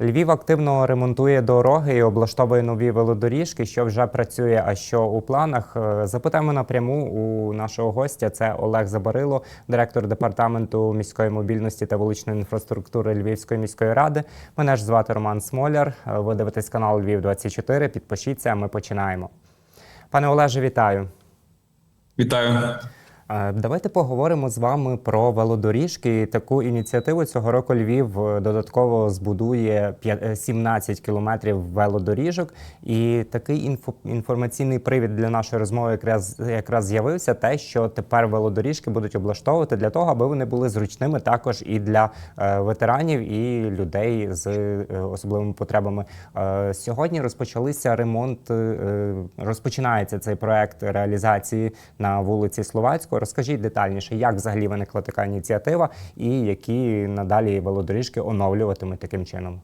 Львів активно ремонтує дороги і облаштовує нові велодоріжки, що вже працює, а що у планах. Е, Запитаємо напряму у нашого гостя. Це Олег Забарило, директор департаменту міської мобільності та вуличної інфраструктури Львівської міської ради. Мене ж звати Роман Смоляр. Е, Ви дивитесь канал Львів 24 Підпишіться. Ми починаємо. Пане Олеже, вітаю. Вітаю. Давайте поговоримо з вами про велодоріжки. Таку ініціативу цього року Львів е, додатково збудує п'я- е, 17 кілометрів велодоріжок. І такий інфо- інформаційний привід для нашої розмови якраз якраз з'явився те, що тепер велодоріжки будуть облаштовувати для того, аби вони були зручними також і для е, ветеранів і людей з особливими потребами. Сьогодні розпочалися ремонт. Розпочинається цей проект реалізації на вулиці Словацького. Розкажіть детальніше, як взагалі виникла така ініціатива, і які надалі велодоріжки оновлюватимуть таким чином.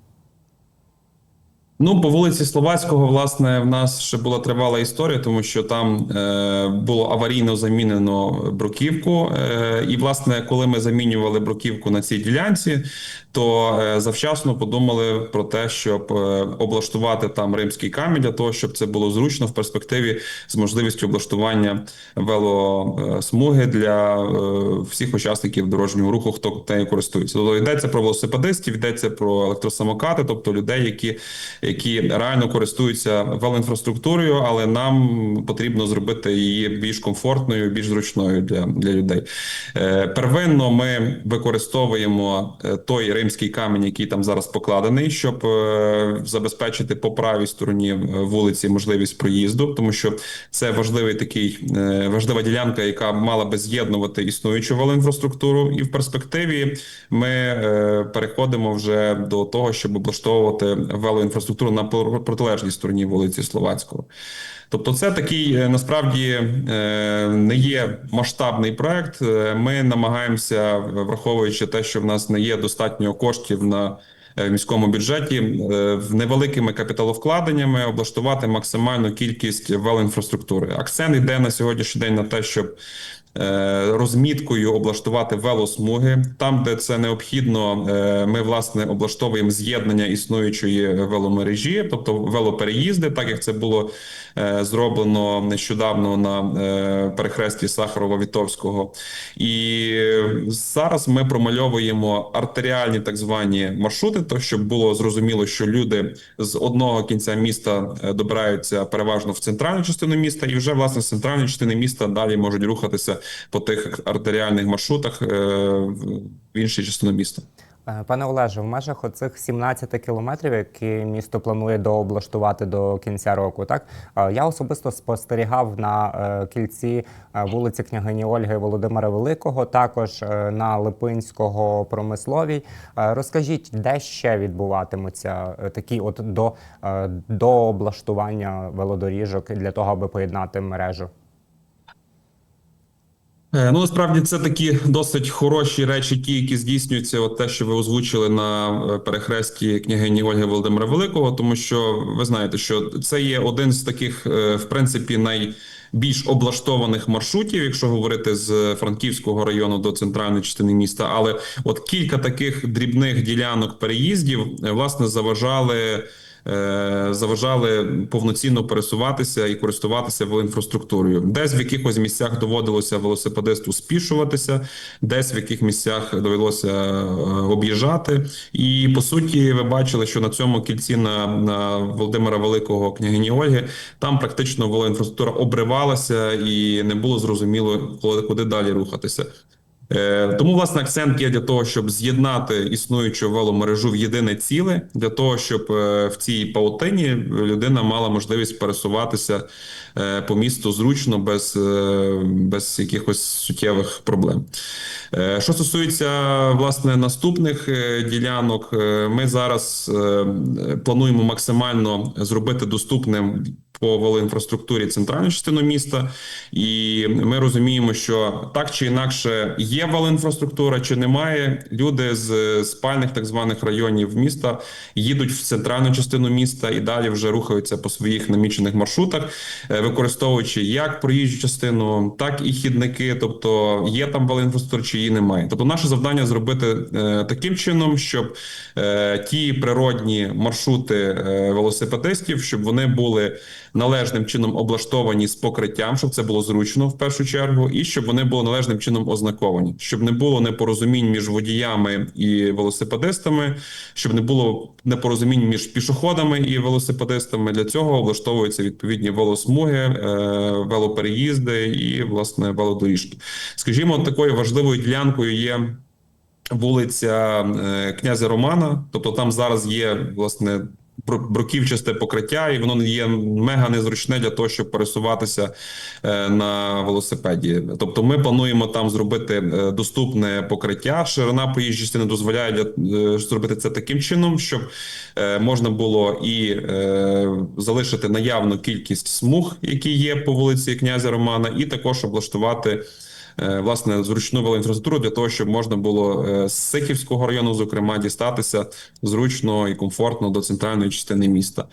Ну, по вулиці Словацького, власне, в нас ще була тривала історія, тому що там е, було аварійно замінено бруківку. Е, і, власне, коли ми замінювали бруківку на цій ділянці, то е, завчасно подумали про те, щоб е, облаштувати там римський камінь для того, щоб це було зручно в перспективі з можливістю облаштування велосмуги для е, всіх учасників дорожнього руху, хто нею користується. Тобто йдеться про велосипедистів, йдеться про електросамокати, тобто людей, які, які реально користуються велоінфраструктурою, але нам потрібно зробити її більш комфортною, більш зручною для, для людей. Е, Первинно ми використовуємо е, той римський камінь, який там зараз покладений, щоб е, забезпечити по правій стороні вулиці можливість проїзду, тому що це важливий такий важлива ділянка, яка мала би з'єднувати існуючу велоінфраструктуру, і в перспективі ми переходимо вже до того, щоб облаштовувати велоінфраструктуру на протилежній стороні вулиці Словацького. Тобто, це такий е, насправді е, не є масштабний проект. Е, Ми намагаємося, враховуючи те, що в нас не є достатньо коштів на міському бюджеті, невеликими капіталовкладеннями облаштувати максимальну кількість велоінфраструктури. Акцент йде на сьогоднішній день на те, щоб розміткою облаштувати велосмуги там, де це необхідно. е, Ми власне облаштовуємо з'єднання існуючої веломережі, тобто велопереїзди, так як це було е, зроблено нещодавно на е, перехресті Сахарова-Вітовського. І е, зараз ми промальовуємо артеріальні так звані маршрути, то щоб було зрозуміло, що люди з одного кінця міста е, добираються переважно в центральну частину міста, і вже власне з центральної частини міста далі можуть рухатися по тих артеріальних маршрутах е, в інші частини міста. Е, Пане Олеже, в межах оцих 17 кілометрів, які місто планує дооблаштувати до кінця року, так е, я особисто спостерігав на кільці вулиці княгині Ольги Володимира Великого, також на Липинського промисловій. Розкажіть, де ще відбуватимуться такі от до, е, до облаштування велодоріжок для того, аби поєднати мережу? Е, Ну, насправді це такі досить хороші речі, ті, які здійснюються, от те, що ви озвучили на е, перехресті княгині Ольги Володимира Великого, тому що ви знаєте, що це є один з таких, е, в принципі, найбільш облаштованих маршрутів, якщо говорити з Франківського району до центральної частини міста. Але от кілька таких дрібних ділянок переїздів власне заважали. Е, Заважали повноцінно пересуватися і користуватися велоінфраструктурою. Десь в якихось місцях доводилося велосипедисту спішуватися, десь в яких місцях довелося е, об'їжджати. І по суті, ви бачили, що на цьому кільці на, на Володимира Великого княгині Ольги там практично велоінфраструктура обривалася і не було зрозуміло, коли куди далі рухатися. Е, Тому власне акцент є для того, щоб з'єднати існуючу веломережу в єдине ціле, для того, щоб е, в цій паутині людина мала можливість пересуватися е, по місту зручно, без, без якихось суттєвих проблем. Що стосується власне наступних ділянок, ми зараз плануємо максимально зробити доступним по велоінфраструктурі центральну частину міста, і ми розуміємо, що так чи інакше є велоінфраструктура, чи немає. Люди з спальних так званих районів міста їдуть в центральну частину міста і далі вже рухаються по своїх намічених маршрутах, е, використовуючи як проїжджу частину, так і хідники. Тобто є там велоінфраструктура, чи її немає. Тобто, наше завдання зробити е, таким чином, щоб е, ті природні маршрути велосипедистів, щоб вони були належним чином облаштовані з покриттям, щоб це було зручно в першу чергу, і щоб вони були належним чином ознаковані, щоб не було непорозумінь між водіями і велосипедистами, щоб не було непорозумінь між пішоходами і велосипедистами. Для цього облаштовуються відповідні велосмуги, е, велопереїзди і власне велодоріжки. Скажімо, такою важливою ділянкою є вулиця е, князя Романа. Тобто там зараз є власне бруківчасте покриття, і воно є мега незручне для того, щоб пересуватися е, на велосипеді. Тобто, ми плануємо там зробити е, доступне покриття. Ширина проїжджої частини дозволяє для, е, зробити це таким чином, щоб можна було і залишити наявну кількість смуг, які є по вулиці князя Романа, і також облаштувати власне зручну велоінфраструктуру для того, щоб можна було е, з Сихівського району, зокрема, дістатися зручно і комфортно до центральної частини міста.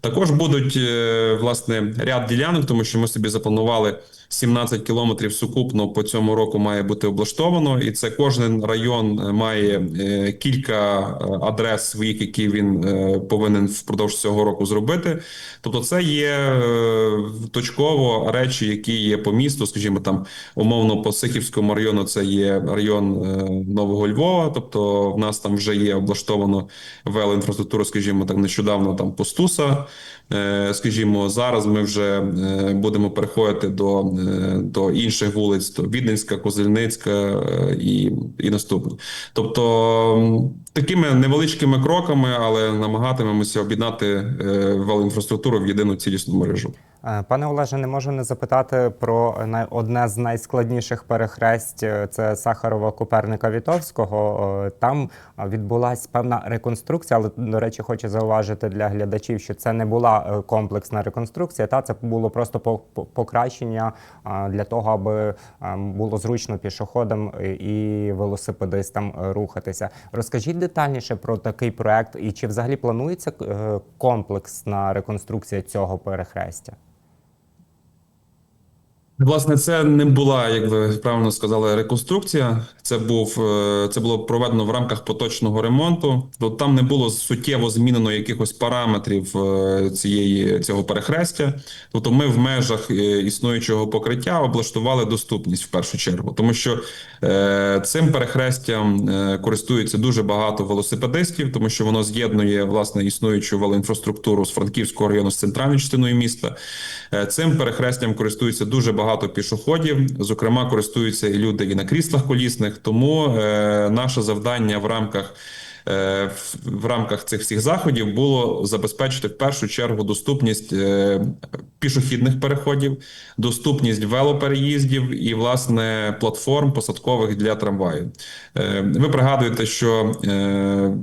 Також будуть е, власне ряд ділянок, тому що ми собі запланували 17 кілометрів сукупно по цьому року має бути облаштовано, і це кожен район е, має е, кілька е, адрес своїх, які він повинен впродовж цього року зробити. Тобто, це є точково речі, які є по місту, скажімо, там умовно по Сихівському району, це є район Нового Львова. Тобто, в нас там вже є облаштовано велоінфраструктуру, скажімо, так нещодавно там Постуса. Скажімо, зараз ми вже будемо переходити до, до інших вулиць: то Віденська, Козельницька е, і, і наступні. Тобто такими невеличкими кроками, але намагатимемося об'єднати е, велоінфраструктуру в єдину цілісну мережу. Е, Пане Олеже, не можу не запитати про одне з найскладніших перехресть е, це Сахарова Коперника Вітовського. Е, Там відбулася певна реконструкція, але до речі, хочу зауважити для глядачів, що це не була комплексна реконструкція. Та це було просто по- по- покращення для того, аби було зручно пішоходам і- велосипедистам рухатися. Розкажіть детальніше про такий проект і чи взагалі планується комплексна реконструкція цього перехрестя? Власне, це не була, як ви правильно сказали, реконструкція. Це був е, це було проведено в рамках поточного ремонту. Тобто там не було суттєво змінено якихось параметрів е, цієї цього перехрестя. Тобто, ми в межах е, існуючого покриття облаштували доступність в першу чергу, тому що цим перехрестям користується дуже багато велосипедистів, тому що воно з'єднує власне існуючу велоінфраструктуру з Франківського району з центральною частиною міста. Цим перехрестям користується дуже багато пішоходів. Зокрема, користуються і люди і на кріслах колісних. Тому е, наше завдання в рамках. е, в- рамках цих всіх заходів було забезпечити в першу чергу доступність е, пішохідних переходів, доступність велопереїздів і власне платформ посадкових для трамваю. Е, Ви пригадуєте, що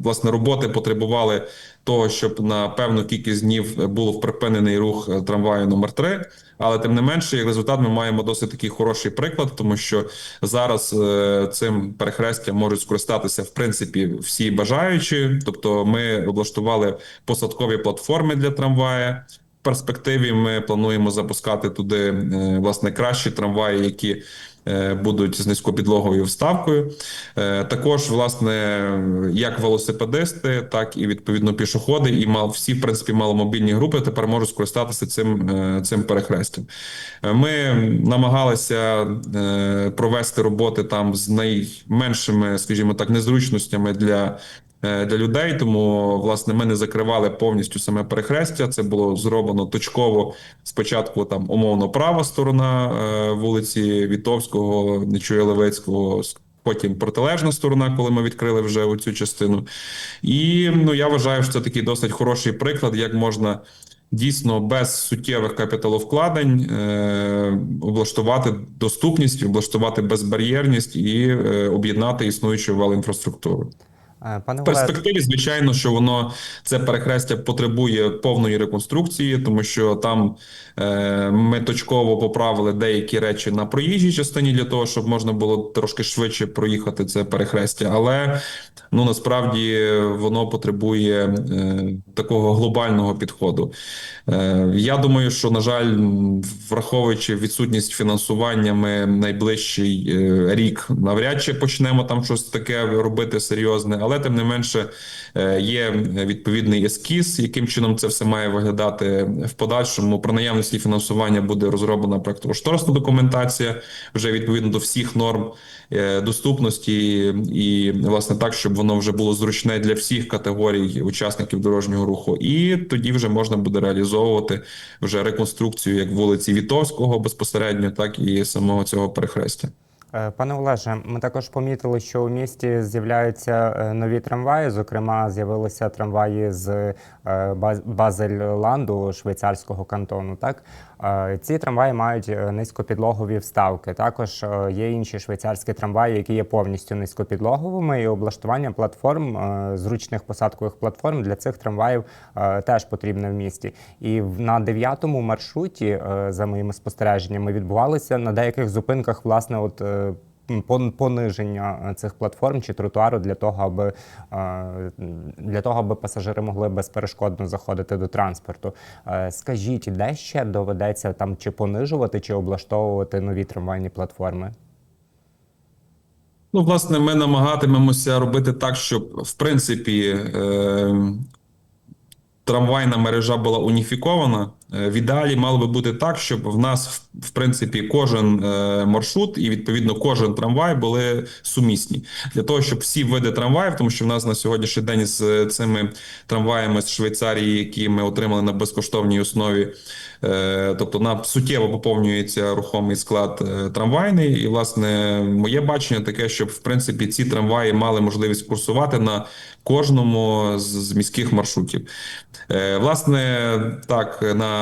власне роботи потребували того, щоб на певну кількість днів був припинений рух е, трамваю номер 3 але тим не менше, як результат, ми маємо досить такий хороший приклад, тому що зараз е, цим перехрестям можуть скористатися в принципі всі бажаючі. Тобто, ми облаштували посадкові платформи для трамвая. В перспективі ми плануємо запускати туди е, власне кращі трамваї, які будуть з низькопідлоговою вставкою. Е, Також, власне, як велосипедисти, так і відповідно пішоходи, і мал всі, в принципі, маломобільні групи тепер можуть скористатися цим, е, цим перехрестям. Е, Ми намагалися е, провести роботи там з найменшими, скажімо так, незручностями для. Е, Для людей, тому власне ми не закривали повністю саме перехрестя. Це було зроблено точково. Спочатку там умовно права сторона е, вулиці Вітовського, Нечуя Левицького, потім протилежна сторона, коли ми відкрили вже оцю частину. І ну я вважаю, що це такий досить хороший приклад, як можна. Дійсно, без суттєвих капіталовкладень е, облаштувати доступність, облаштувати безбар'єрність і е, об'єднати існуючу велоінфраструктуру. Пане В перспективі, звичайно, що воно це перехрестя потребує повної реконструкції, тому що там е, ми точково поправили деякі речі на проїжджій частині для того, щоб можна було трошки швидше проїхати це перехрестя. Але ну насправді воно потребує е, такого глобального підходу. Е, я думаю, що на жаль, враховуючи відсутність фінансування, ми найближчий е, рік навряд чи почнемо там щось таке робити серйозне, але тим не менше е, є відповідний ескіз, яким чином це все має виглядати в подальшому. Про наявності фінансування буде розроблена проектно-кошторисна документація вже відповідно до всіх норм е, доступності і власне так, щоб воно вже було зручне для всіх категорій учасників дорожнього руху. І тоді вже можна буде реалізовувати вже реконструкцію як вулиці Вітовського безпосередньо, так і самого цього перехрестя. Е, Пане Олеже, ми також помітили, що у місті з'являються е, нові трамваї. Зокрема, з'явилися трамваї з е, Баз- Базель-Ланду, швейцарського кантону. Так ці трамваї мають е, низькопідлогові вставки. Також е, є інші швейцарські трамваї, які є повністю низькопідлоговими, і облаштування платформ, е, зручних посадкових платформ для цих трамваїв е, теж потрібне в місті. І на дев'ятому маршруті, е, за моїми спостереженнями, відбувалися на деяких зупинках, власне, от. Пониження е, цих платформ чи тротуару для того, аби е, для того, аби пасажири могли безперешкодно заходити до транспорту. Е, Скажіть, де ще доведеться там чи понижувати, чи облаштовувати нові трамвайні платформи? Ну, власне, ми намагатимемося робити так, щоб в принципі е, трамвайна мережа була уніфікована. Е, В ідеалі мало би бути так, щоб в нас в- принципі кожен е, маршрут і відповідно кожен трамвай були сумісні для того, щоб всі види трамваїв, тому що в нас на сьогоднішній день з е, цими трамваями з Швейцарії, які ми отримали на безкоштовній основі, е, тобто на суттєво поповнюється рухомий склад е, трамвайний. І власне моє бачення таке, щоб в принципі ці трамваї мали можливість курсувати на кожному з, міських маршрутів. Е, Власне, так на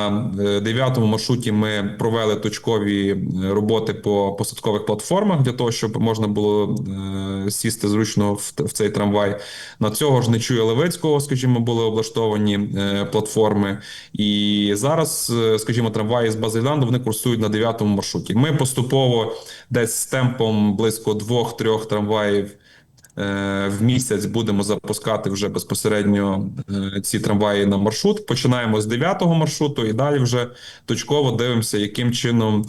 дев'ятому маршруті ми провели точкові е, роботи по посадкових платформах для того, щоб можна було е, сісти зручно в, цей трамвай. На цього ж не чує Левицького, скажімо, були облаштовані е, платформи. І зараз, скажімо, трамваї з Базилянду вони курсують на дев'ятому маршруті. Ми поступово десь з темпом близько двох-трьох трамваїв. Е, В місяць будемо запускати вже безпосередньо е, ці трамваї на маршрут. Починаємо з 9-го маршруту і далі вже точково дивимося, яким чином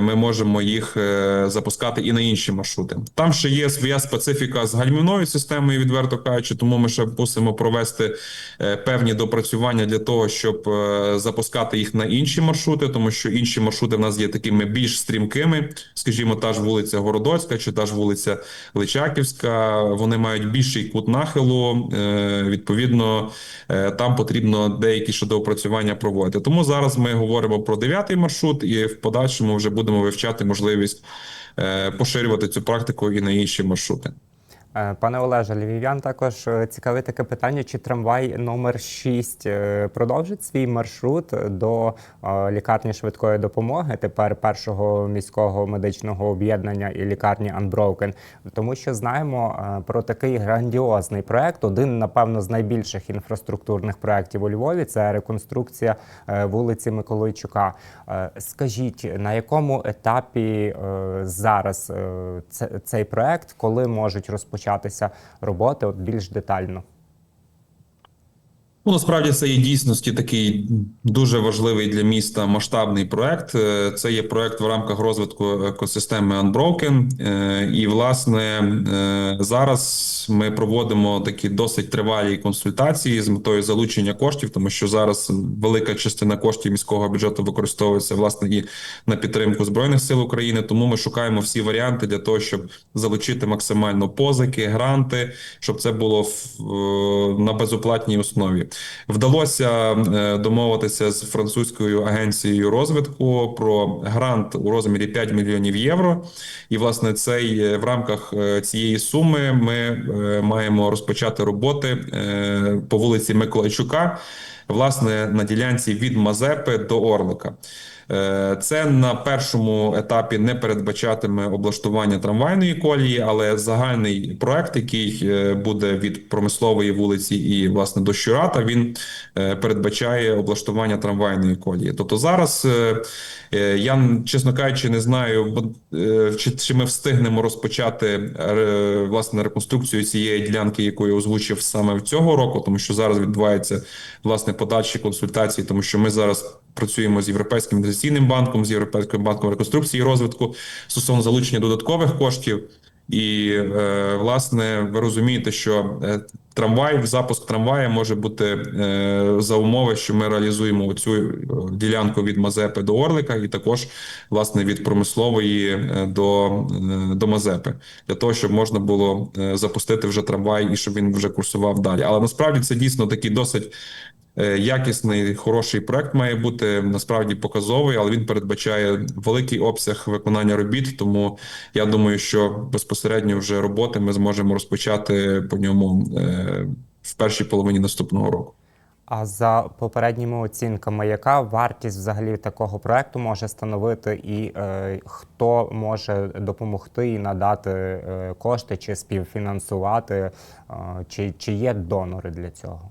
ми можемо їх е, запускати і на інші маршрути. Там ще є своя специфіка з гальмівною системою, відверто кажучи, тому ми ще мусимо провести е, певні допрацювання для того, щоб е, запускати їх на інші маршрути, тому що інші маршрути в нас є такими більш стрімкими, скажімо, та ж вулиця Городоцька чи та ж вулиця Личаківська. Вони мають більший кут нахилу. е, Відповідно, е, там потрібно деякі ще доопрацювання проводити. Тому зараз ми говоримо про дев'ятий маршрут, і в подальшому вже будемо вивчати можливість е, поширювати цю практику і на інші маршрути. Е, Пане Олеже, львів'ян також е, цікавить таке питання, чи трамвай номер 6 е, продовжить свій маршрут до лікарні швидкої допомоги, тепер першого міського медичного об'єднання і лікарні Unbroken. Тому що знаємо про такий грандіозний проект, один, напевно, з найбільших інфраструктурних проєктів у Львові це реконструкція вулиці Миколайчука. Скажіть, на якому етапі зараз цей проект, коли можуть розпочатися роботи от більш детально? Ну, насправді це є дійсності такий дуже важливий для міста масштабний проект. Е, Це є проект в рамках розвитку екосистеми Unbroken. Е, І, власне, е, зараз ми проводимо такі досить тривалі консультації з метою залучення коштів, тому що зараз велика частина коштів міського бюджету використовується власне і на підтримку збройних сил України. Тому ми шукаємо всі варіанти для того, щоб залучити максимально позики, гранти, щоб це було на безоплатній основі. Вдалося е, домовитися з французькою агенцією розвитку про грант у розмірі 5 мільйонів євро. І власне цей е, в рамках е, цієї суми ми маємо розпочати роботи по вулиці Миколайчука, власне, на ділянці від Мазепи до Орлика. Е, Це на першому етапі не передбачатиме облаштування трамвайної колії, але загальний проект, який е, буде від промислової вулиці і власне до Щурата, він е, передбачає облаштування трамвайної колії. Тобто зараз я чесно кажучи, не знаю, чи, ми встигнемо розпочати власне реконструкцію цієї ділянки, яку я озвучив саме в цього року, тому що зараз відбуваються власне подальші консультації, тому що ми зараз працюємо з європейським інвестиційним банком, з європейським банком реконструкції і розвитку стосовно залучення додаткових коштів. І е, власне ви розумієте, що е, трамвай, запуск трамвая може бути е, за умови, що ми реалізуємо цю ділянку від Мазепи до Орлика, і також власне від промислової до, до Мазепи, для того, щоб можна було запустити вже трамвай і щоб він вже курсував далі. Але насправді це дійсно такий досить якісний, хороший проект має бути насправді показовий, але він передбачає великий обсяг виконання робіт. Тому я думаю, що безпосередньо вже роботи ми зможемо розпочати по ньому е, в першій половині наступного року. А за попередніми оцінками, яка вартість взагалі такого проекту може становити, і е, хто може допомогти і надати е, кошти чи співфінансувати, е, чи, чи є донори для цього?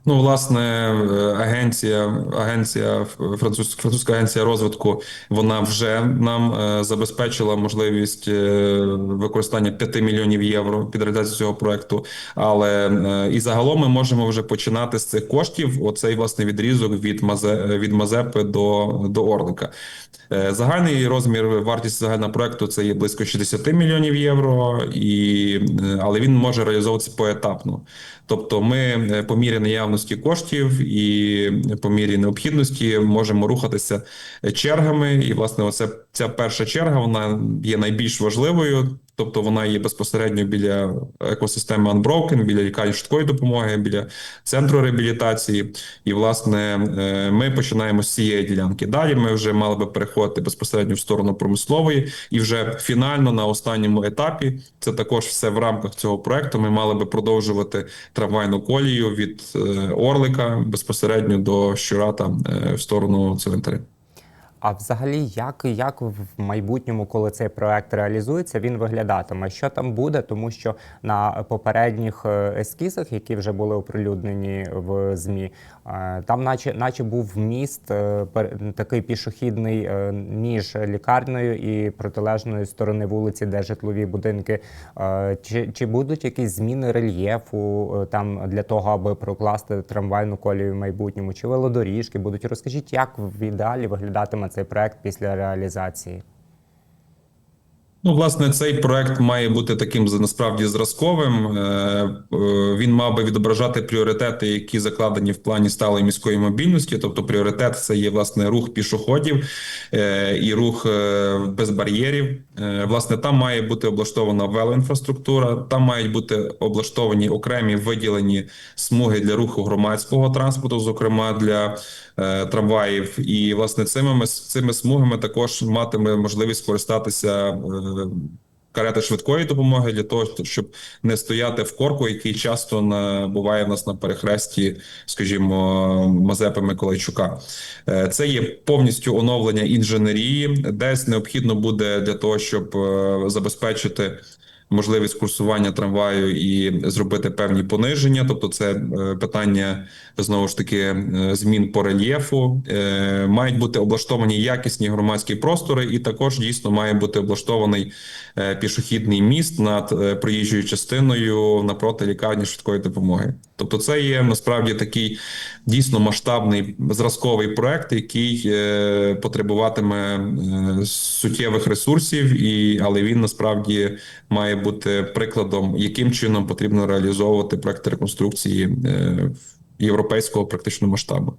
Ну, власне, агенція, агенція француз, французька агенція розвитку, вона вже нам е, забезпечила можливість е, використання 5 мільйонів євро під реалізацію цього проекту. Але е, і загалом ми можемо вже починати з цих коштів. Оцей власне відрізок від Мазе від Мазепи до, до Орлика. Е, Загальний розмір вартість загального проекту це є близько 60 мільйонів євро, і е, але він може реалізовуватися поетапно. Тобто, ми е, по мірі наявності коштів і по мірі необхідності можемо рухатися чергами. І власне, оце ця перша черга вона є найбільш важливою. Тобто вона є безпосередньо біля екосистеми Unbroken, біля лікарні швидкої допомоги, біля центру реабілітації. І власне е, ми починаємо з цієї ділянки. Далі ми вже мали би переходити безпосередньо в сторону промислової, і вже фінально на останньому етапі це також все в рамках цього проекту. Ми мали би продовжувати трамвайну колію від е, Орлика безпосередньо до Щурата е, в сторону цвинтаря. А взагалі, як, як в майбутньому, коли цей проект реалізується, він виглядатиме? Що там буде? Тому що на попередніх е, ескізах, які вже були оприлюднені в ЗМІ, е, там, наче, наче був міст е, такий пішохідний між лікарнею і протилежної сторони вулиці, де житлові будинки. Чи, чи будуть якісь зміни рельєфу там для того, аби прокласти трамвайну колію в майбутньому? Чи велодоріжки будуть? Розкажіть, як в ідеалі виглядатиме цей проект після реалізації? Ну, власне, цей проект має бути таким насправді зразковим. Е, е, Він мав би відображати пріоритети, які закладені в плані сталої міської мобільності. Тобто, пріоритет це є власне рух пішоходів е, і рух без бар'єрів. Власне, там має бути облаштована велоінфраструктура, там мають бути облаштовані окремі виділені смуги для руху громадського транспорту, зокрема для трамваїв. І власне цими цими смугами також матиме можливість користатися. Карета швидкої допомоги для того, щоб не стояти в корку, який часто на буває в нас на перехресті, скажімо, Мазепи Миколайчука. Е, Це є повністю оновлення інженерії, десь необхідно буде для того, щоб е, забезпечити можливість курсування трамваю і зробити певні пониження. Тобто, це е, питання знову ж таки е, змін по рельєфу. Е, Мають бути облаштовані якісні громадські простори, і також дійсно має бути облаштований пішохідний міст над проїжджою частиною напроти лікарні швидкої допомоги. Тобто, це є насправді такий дійсно масштабний зразковий проект, який потребуватиме суттєвих ресурсів, і але він насправді має бути прикладом, яким чином потрібно реалізовувати проект реконструкції е, європейського практичного масштабу.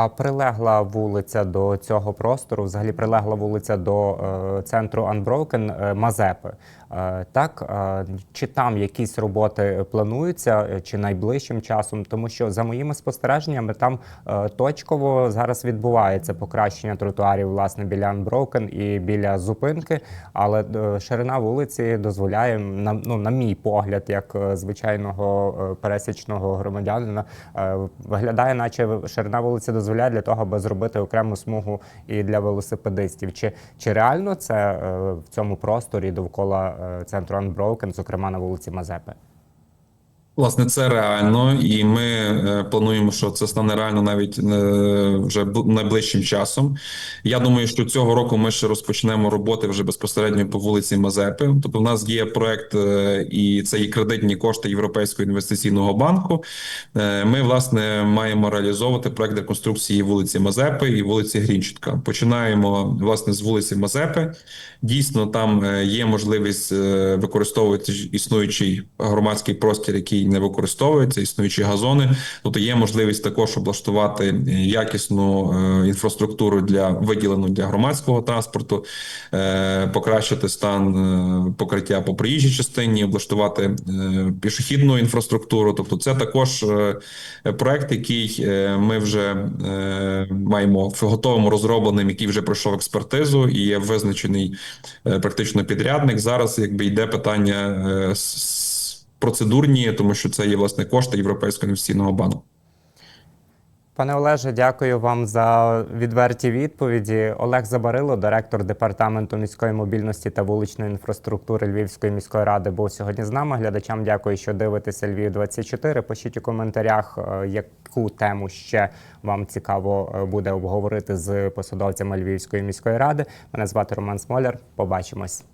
А прилегла вулиця до цього простору, взагалі прилегла вулиця до е, центру Unbroken е, Мазепи. Е, так, е, чи там якісь роботи плануються, е, чи найближчим часом? Тому що за моїми спостереженнями там е, точково зараз відбувається покращення тротуарів власне біля Unbroken і біля зупинки, але е, ширина вулиці дозволяє на, ну, на мій погляд, як е, звичайного е, пересічного громадянина, е, виглядає, наче ширина вулиці дозволяє дозволяє для того, аби зробити окрему смугу і для велосипедистів. Чи, чи реально це е, в цьому просторі довкола е, центру Unbroken, зокрема на вулиці Мазепи? Власне, це реально, і ми е, плануємо, що це стане реально навіть е, вже найближчим часом. Я думаю, що цього року ми ще розпочнемо роботи вже безпосередньо по вулиці Мазепи. Тобто, в нас є проект, е, і це є кредитні кошти Європейського інвестиційного банку. Ми власне маємо реалізовувати проект реконструкції вулиці Мазепи і вулиці Грінчутка. Починаємо власне з вулиці Мазепи. Дійсно, там є можливість використовувати існуючий громадський простір, який не використовується, існуючі газони. Тобто є можливість також облаштувати якісну е, інфраструктуру для виділену для громадського транспорту, е, покращити стан е, покриття по проїжджій частині, облаштувати пішохідну інфраструктуру. Тобто, це також проект, який ми вже маємо готовому розробленим, який вже пройшов експертизу і є визначений практично підрядник. Зараз якби йде питання с- процедурні, тому що це є власне кошти Європейського інвестиційного банку. Пане Олеже, дякую вам за відверті відповіді. Олег Забарило, директор департаменту міської мобільності та вуличної інфраструктури Львівської міської ради, був сьогодні з нами. Глядачам дякую, що дивитеся Львів 24 Пишіть у коментарях, е, яку тему ще вам цікаво е, буде обговорити з посадовцями Львівської міської ради. Мене звати Роман Смоляр. Побачимось.